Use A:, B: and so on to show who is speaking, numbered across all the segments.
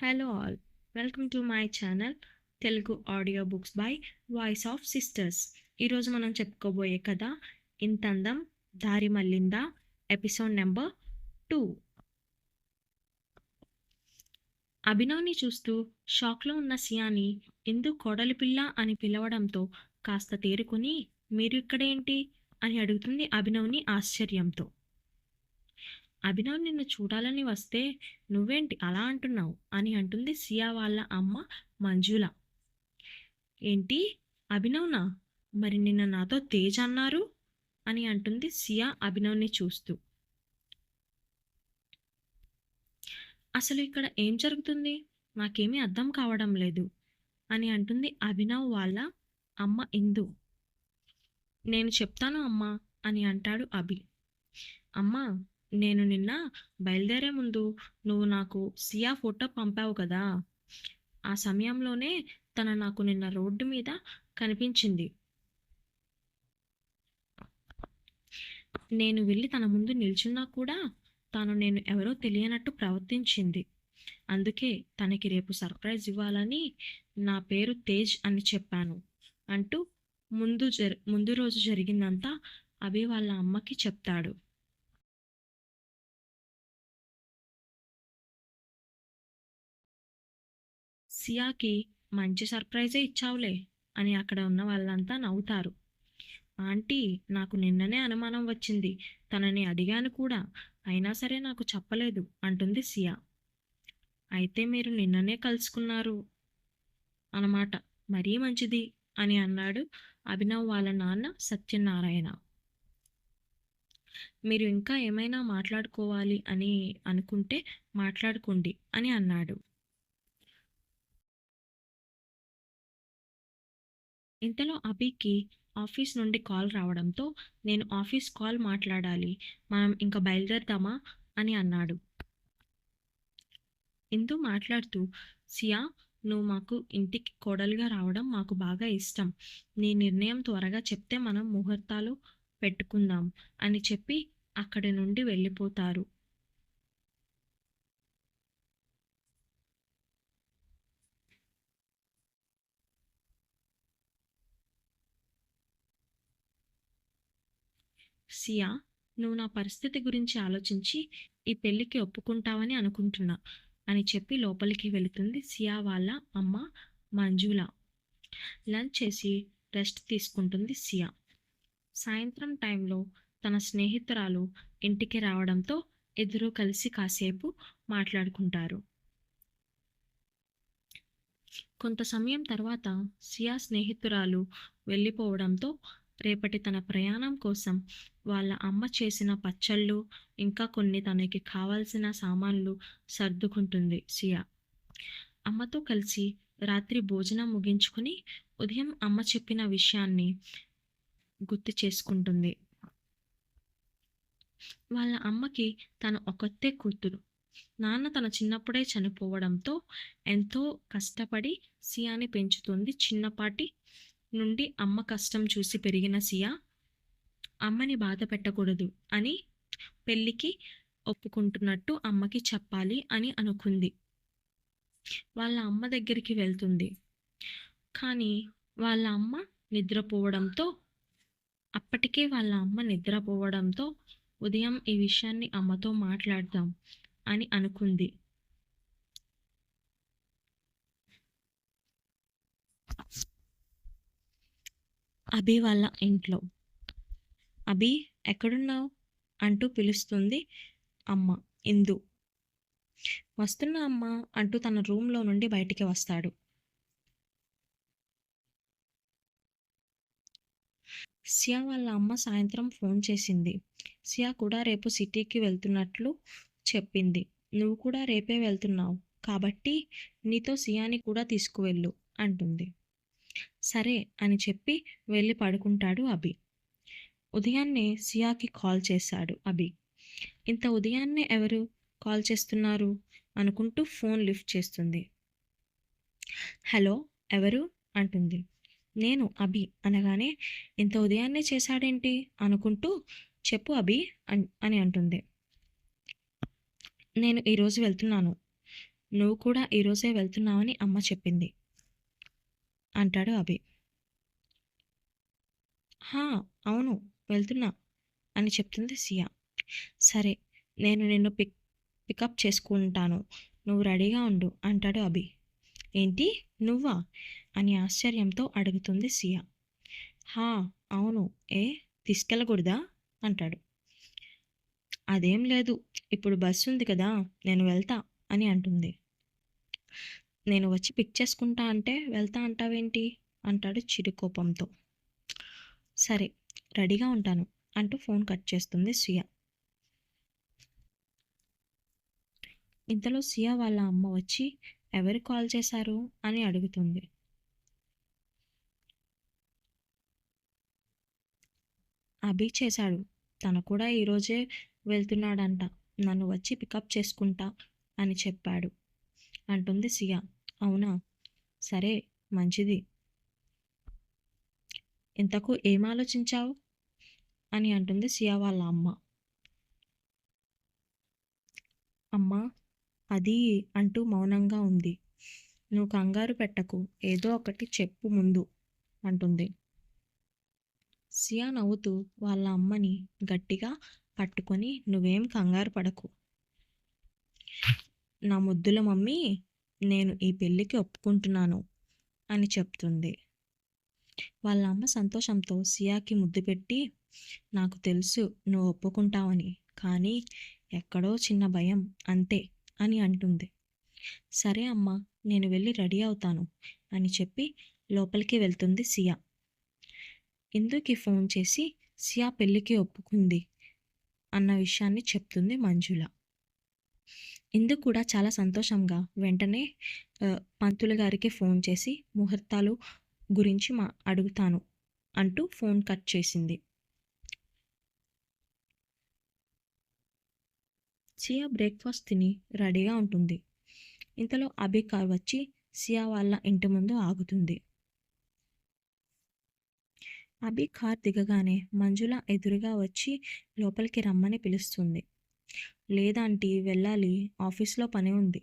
A: Hello all welcome to my channel Telugu audio books by voice of sisters ఈరోజు మనం చెప్పుకోబోయే కథ ఇంతందం దారి మల్లిందా ఎపిసోడ్ నెంబర్ టూ అభినవ్ని చూస్తూ షాక్లో ఉన్న సియాని ఎందుకు కోడలి పిల్ల అని పిలవడంతో కాస్త తేరుకుని మీరు ఇక్కడేంటి? అని అడుగుతుంది అభినవ్ని ఆశ్చర్యంతో. అభినవ్ నిన్ను చూడాలని వస్తే నువ్వేంటి అలా అంటున్నావు? అని అంటుంది సియా వాళ్ళ అమ్మ మంజుల. ఏంటి? అభినవ్నా? మరి నిన్న నాతో తేజ్ అన్నారు? అని అంటుంది సియా అభినవ్ని చూస్తూ. అసలు ఇక్కడ ఏం జరుగుతుంది? నాకేమీ అర్థం కావడం లేదు అని అంటుంది అభినవ్ వాళ్ళ అమ్మ ఇందు. నేను చెప్తాను అమ్మా అని అంటాడు అభి. అమ్మా నేను నిన్న బయలుదేరే ముందు నువ్వు నాకు సియా ఫోటో పంపావు కదా. ఆ సమయంలోనే తన నాకు నిన్న రోడ్డు మీద కనిపించింది. నేను వెళ్ళి తన ముందు నిల్చున్నా కూడా తాను నేను ఎవరో తెలియనట్టు ప్రవర్తించింది. అందుకే తనకి రేపు సర్ప్రైజ్ ఇవ్వాలని నా పేరు తేజ్ అని చెప్పాను అంటూ ముందు జరి ముందు రోజు జరిగిందంతా అభి వాళ్ళ అమ్మకి చెప్తాడు. సియాకి మంచి సర్ప్రైజే ఇచ్చావులే అని అక్కడ ఉన్న వాళ్ళంతా నవ్వుతారు. ఆంటీ నాకు నిన్ననే అనుమానం వచ్చింది. తనని అడిగాను కూడా. అయినా సరే నాకు చెప్పలేదు అంటుంది సియా. అయితే మీరు నిన్ననే కలుసుకున్నారు అన్నమాట. మరీ మంచిది అని అన్నాడు అభినవ్ వాళ్ళ నాన్న సత్యనారాయణ. మీరు ఇంకా ఏమైనా మాట్లాడుకోవాలి అని అనుకుంటే మాట్లాడుకోండి అని అన్నాడు. ఇంతలో అభికి ఆఫీస్ నుండి కాల్ రావడంతో నేను ఆఫీస్ కాల్ మాట్లాడాలి మనం ఇంకా బయలుదేరుతామా అని అన్నాడు. ఇందు మాట్లాడుతూ సియా నువ్వు మాకు ఇంటికి కోడలుగా రావడం మాకు బాగా ఇష్టం. నీ నిర్ణయం త్వరగా చెప్తే మనం ముహూర్తాలు పెట్టుకుందాం అని చెప్పి అక్కడి నుండి వెళ్ళిపోతారు. సియా నువ్వు నా పరిస్థితి గురించి ఆలోచించి ఈ పెళ్ళికి ఒప్పుకుంటావని అనుకుంటున్నా అని చెప్పి లోపలికి వెళుతుంది సియా వాళ్ళ అమ్మ మంజుల. లంచ్ చేసి రెస్ట్ తీసుకుంటుంది సియా. సాయంత్రం టైంలో తన స్నేహితురాలు ఇంటికి రావడంతో ఇద్దరూ కలిసి కాసేపు మాట్లాడుకుంటారు. కొంత సమయం తర్వాత సియా స్నేహితురాలు వెళ్ళిపోవడంతో రేపటి తన ప్రయాణం కోసం వాళ్ళ అమ్మ చేసిన పచ్చళ్ళు ఇంకా కొన్ని తనకి కావాల్సిన సామాన్లు సర్దుకుంటుంది సియా. అమ్మతో కలిసి రాత్రి భోజనం ముగించుకుని ఉదయం అమ్మ చెప్పిన విషయాన్ని గుర్తు చేసుకుంటుంది. వాళ్ళ అమ్మకి తను ఒకతే కూతురు. నాన్న తన చిన్నప్పుడే చనిపోవడంతో ఎంతో కష్టపడి సియాని పెంచుతుంది చిన్నపాటి నుండి అమ్మ కష్టం చూసి పెరిగిన సియా అమ్మని బాధ పెట్టకూడదు అని పెళ్ళికి ఒప్పుకుంటున్నట్టు అమ్మకి చెప్పాలి అని అనుకుంది. వాళ్ళ అమ్మ దగ్గరికి వెళ్తుంది. కానీ వాళ్ళ అమ్మ నిద్రపోవడంతో అప్పటికే వాళ్ళ అమ్మ నిద్రపోవడంతో ఉదయం ఈ విషయాన్ని అమ్మతో మాట్లాడదాం అని అనుకుంది. అభి వాళ్ళ ఇంట్లో. అభి ఎక్కడున్నావు? అంటూ పిలుస్తుంది అమ్మ ఇందు. వస్తున్నా అమ్మ అంటూ తన రూమ్లో నుండి బయటికి వస్తాడు. సియా వాళ్ళ అమ్మ సాయంత్రం ఫోన్ చేసింది. సియా కూడా రేపు సిటీకి వెళ్తున్నట్లు చెప్పింది. నువ్వు కూడా రేపే వెళ్తున్నావు. కాబట్టి నీతో సియాని కూడా తీసుకువెళ్ళు అంటుంది. సరే అని చెప్పి వెళ్ళి పడుకుంటాడు అభి. ఉదయాన్నే సియాకి కాల్ చేశాడు అభి. ఇంత ఉదయాన్నే ఎవరు కాల్ చేస్తున్నారు? అనుకుంటూ ఫోన్ లిఫ్ట్ చేస్తుంది. హలో ఎవరు? అంటుంది. నేను అభి అనగానే ఇంత ఉదయాన్నే చేశాడేంటి? అనుకుంటూ చెప్పు అభి అని అంటుంది. నేను ఈరోజు వెళ్తున్నాను. నువ్వు కూడా ఈరోజే వెళ్తున్నావని అమ్మ చెప్పింది. అంటాడు అభి. హా అవును వెళ్తున్నా అని చెప్తుంది సియా. సరే నేను నిన్ను పిక్ పికప్ చేసుకుంటాను. నువ్వు రెడీగా ఉండు అంటాడు అభి. ఏంటి నువ్వా అని ఆశ్చర్యంతో అడుగుతుంది సియా. హా అవును ఏ తీసుకెళ్ళకూడదా అంటాడు. అదేం లేదు ఇప్పుడు బస్సు ఉంది కదా నేను వెళ్తా అని అంటుంది. నేను వచ్చి పిక్ చేసుకుంటా అంటే వెళ్తా అంటావేంటి? అంటాడు చిరుకోపంతో సరే రెడీగా ఉంటాను అంటూ ఫోన్ కట్ చేస్తుంది సియా. ఇంతలో సియా వాళ్ళ అమ్మ వచ్చి ఎవరు కాల్ చేశారు? అని అడుగుతుంది. అభి చేశాడు. తను కూడా ఈరోజే వెళ్తున్నాడంట. నన్ను వచ్చి పికప్ చేసుకుంటా అని చెప్పాడు. అంటుంది సియా. అవునా? సరే మంచిది. ఇంతకు ఏం ఆలోచించావు? అని అంటుంది సియా వాళ్ళ అమ్మ. అమ్మ అది అంటూ మౌనంగా ఉంది. నువ్వు కంగారు పెట్టకు ఏదో ఒకటి చెప్పు ముందు అంటుంది. సియా నవ్వుతూ వాళ్ళ అమ్మని గట్టిగా పట్టుకొని నువ్వేం కంగారు పడకు. నా ముద్దుల మమ్మీ నేను ఈ పెళ్ళికి ఒప్పుకుంటున్నాను అని చెప్తుంది. వాళ్ళ అమ్మ సంతోషంతో సియాకి ముద్దు పెట్టి నాకు తెలుసు నువ్వు ఒప్పుకుంటావని కానీ ఎక్కడో చిన్న భయం అంతే అని అంటుంది. సరే అమ్మ నేను వెళ్ళి రెడీ అవుతాను అని చెప్పి లోపలికి వెళ్తుంది సియా. ఇందుకి ఫోన్ చేసి సియా పెళ్ళికి ఒప్పుకుంది? అన్న విషయాన్ని చెప్తుంది మంజుల. ఇందుకు కూడా చాలా సంతోషంగా వెంటనే పంతులు గారికి ఫోన్ చేసి ముహూర్తాలు గురించి మా అడుగుతాను అంటూ ఫోన్ కట్ చేసింది. సియా బ్రేక్ఫాస్ట్ తిని రెడీగా ఉంటుంది. ఇంతలో అభి కార్ వచ్చి సియా వాళ్ళ ఇంటి ముందు ఆగుతుంది. అభి కార్ దిగగానే మంజుల ఎదురుగా వచ్చి లోపలికి రమ్మని పిలుస్తుంది. లేదంటీ వెళ్ళాలి. ఆఫీస్లో పని ఉంది.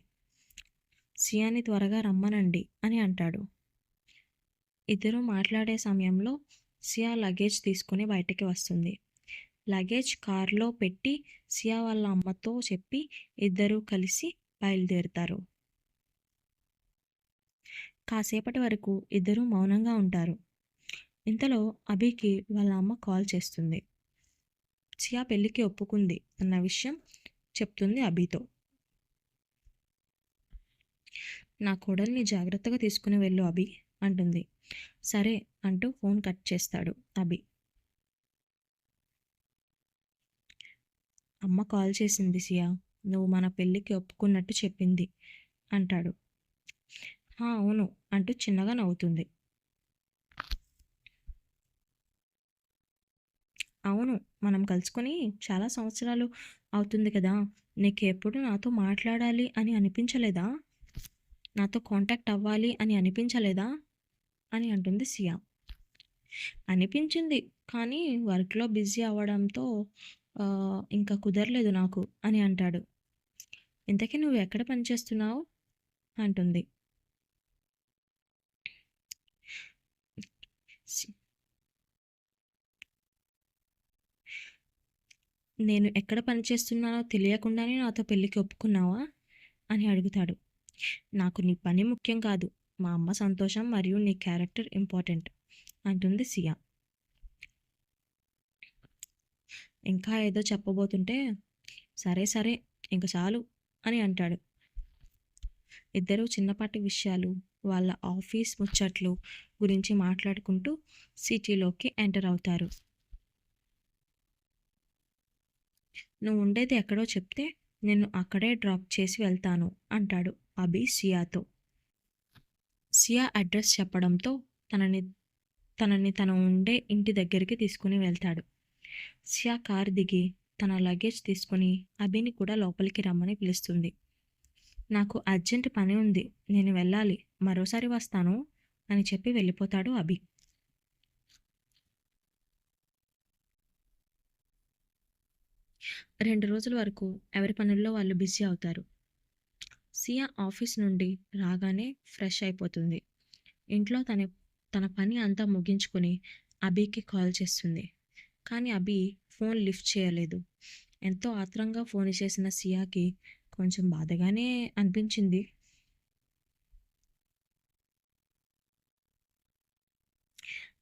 A: సియాని త్వరగా రమ్మనండి అని అంటాడు. ఇద్దరు మాట్లాడే సమయంలో సియా లగేజ్ తీసుకుని బయటికి వస్తుంది. లగేజ్ కార్లో పెట్టి సియా వాళ్ళ అమ్మతో చెప్పి ఇద్దరూ కలిసి బయలుదేరుతారు. కాసేపటి వరకు ఇద్దరూ మౌనంగా ఉంటారు. ఇంతలో అభికి వాళ్ళ అమ్మ కాల్ చేస్తుంది. సియా పెళ్ళికి ఒప్పుకుంది అన్న విషయం చెప్తుంది అభితో. నా కోడల్ని జాగ్రత్తగా తీసుకుని వెళ్ళు అభి అంటుంది. సరే అంటూ ఫోన్ కట్ చేస్తాడు అభి. అమ్మ కాల్ చేసింది సియా నువ్వు మన పెళ్ళికి ఒప్పుకున్నట్టు చెప్పింది అంటాడు. అవును అంటూ చిన్నగా నవ్వుతుంది అవును మనం కలుసుకొని చాలా సంవత్సరాలు అవుతుంది కదా నీకు ఎప్పుడు నాతో మాట్లాడాలి అని అనిపించలేదా? నాతో కాంటాక్ట్ అవ్వాలి అని అనిపించలేదా? అని అంటుంది సియా. అనిపించింది కానీ వర్క్లో బిజీ అవ్వడంతో ఇంకా కుదరలేదు నాకు అని అంటాడు. ఇంతకీ నువ్వు ఎక్కడ పనిచేస్తున్నావు? అంటుంది. నేను ఎక్కడ పనిచేస్తున్నానో తెలియకుండానే నాతో పెళ్ళికి ఒప్పుకున్నావా? అని అడుగుతాడు. నాకు నీ పని ముఖ్యం కాదు. మా అమ్మ సంతోషం మరియు నీ క్యారెక్టర్ ఇంపార్టెంట్ అంటుంది సియా. ఇంకా ఏదో చెప్పబోతుంటే సరే సరే ఇంక చాలు అని అంటాడు. ఇద్దరు చిన్నపాటి విషయాలు వాళ్ళ ఆఫీస్ ముచ్చట్లు గురించి మాట్లాడుకుంటూ సిటీలోకి ఎంటర్ అవుతారు. నువ్వు ఉండేది ఎక్కడో చెప్తే నేను అక్కడే డ్రాప్ చేసి వెళ్తాను అంటాడు అభి సియాతో. సియా అడ్రస్ చెప్పడంతో తనని తనని తన ఉండే ఇంటి దగ్గరికి తీసుకుని వెళ్తాడు. సియా కార్ దిగి తన లగేజ్ తీసుకుని అభిని కూడా లోపలికి రమ్మని పిలుస్తుంది. నాకు అర్జెంట్ పని ఉంది నేను వెళ్ళాలి మరోసారి వస్తాను అని చెప్పి వెళ్ళిపోతాడు అభి. రెండు రోజుల వరకు ఎవరి పనుల్లో వాళ్ళు బిజీ అవుతారు. సియా ఆఫీస్ నుండి రాగానే ఫ్రెష్ అయిపోతుంది. ఇంట్లో తన తన పని అంతా ముగించుకొని అభికి కాల్ చేస్తుంది. కానీ అభి ఫోన్ లిఫ్ట్ చేయలేదు. ఎంతో ఆత్రంగా ఫోన్ చేసిన సియాకి కొంచెం బాధగానే అనిపించింది.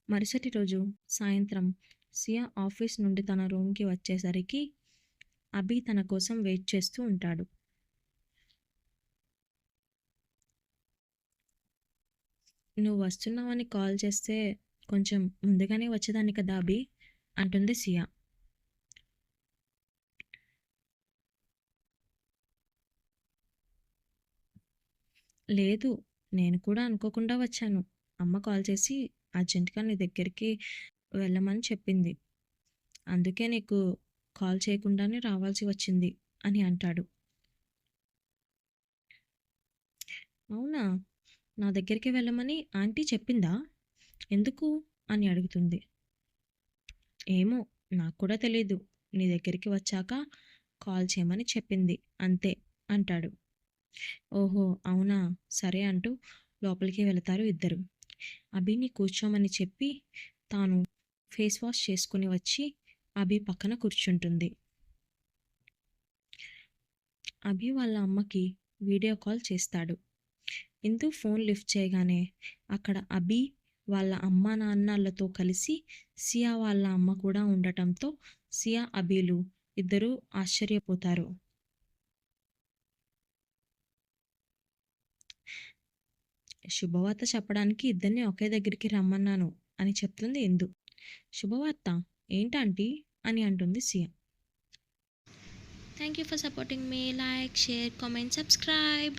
A: మరుసటి రోజు సాయంత్రం సియా ఆఫీస్ నుండి తన రూమ్కి వచ్చేసరికి అభి తన కోసం వెయిట్ చేస్తూ ఉంటాడు. నువ్వు వస్తున్నావని కాల్ చేస్తే కొంచెం ముందుగానే వచ్చేదాన్ని కదా అభి? అంటుంది సియా. లేదు నేను కూడా అనుకోకుండా వచ్చాను. అమ్మ కాల్ చేసి అర్జెంటుగా నీ దగ్గరికి వెళ్ళమని చెప్పింది. అందుకే నీకు కాల్ చేయకుండానే రావాల్సి వచ్చింది అని అంటాడు. అవునా? నా దగ్గరికి వెళ్ళమని ఆంటీ చెప్పిందా? ఎందుకు? అని అడుగుతుంది. ఏమో నాకు కూడా తెలీదు. నీ దగ్గరికి వచ్చాక కాల్ చేయమని చెప్పింది. అంతే అంటాడు. ఓహో అవునా? సరే అంటూ లోపలికి వెళతారు ఇద్దరు. అభిని కూర్చోమని చెప్పి తాను ఫేస్ వాష్ చేసుకుని వచ్చి అభి పక్కన కూర్చుంటుంది. అభి వాళ్ళ అమ్మకి వీడియో కాల్ చేస్తాడు. ఇందు ఫోన్ లిఫ్ట్ చేయగానే అక్కడ అభి వాళ్ళ అమ్మ నాన్నలతో కలిసి సియా వాళ్ళ అమ్మ కూడా ఉండటంతో సియా అభిలు ఇద్దరూ ఆశ్చర్యపోతారు. శుభవార్త చెప్పడానికి ఇద్దరిని ఒకే దగ్గరికి రమ్మన్నాను అని చెప్తుంది ఇందు. శుభవార్త? ఏంటంటే అని అంటుంది Siya thank you for supporting me like share comment subscribe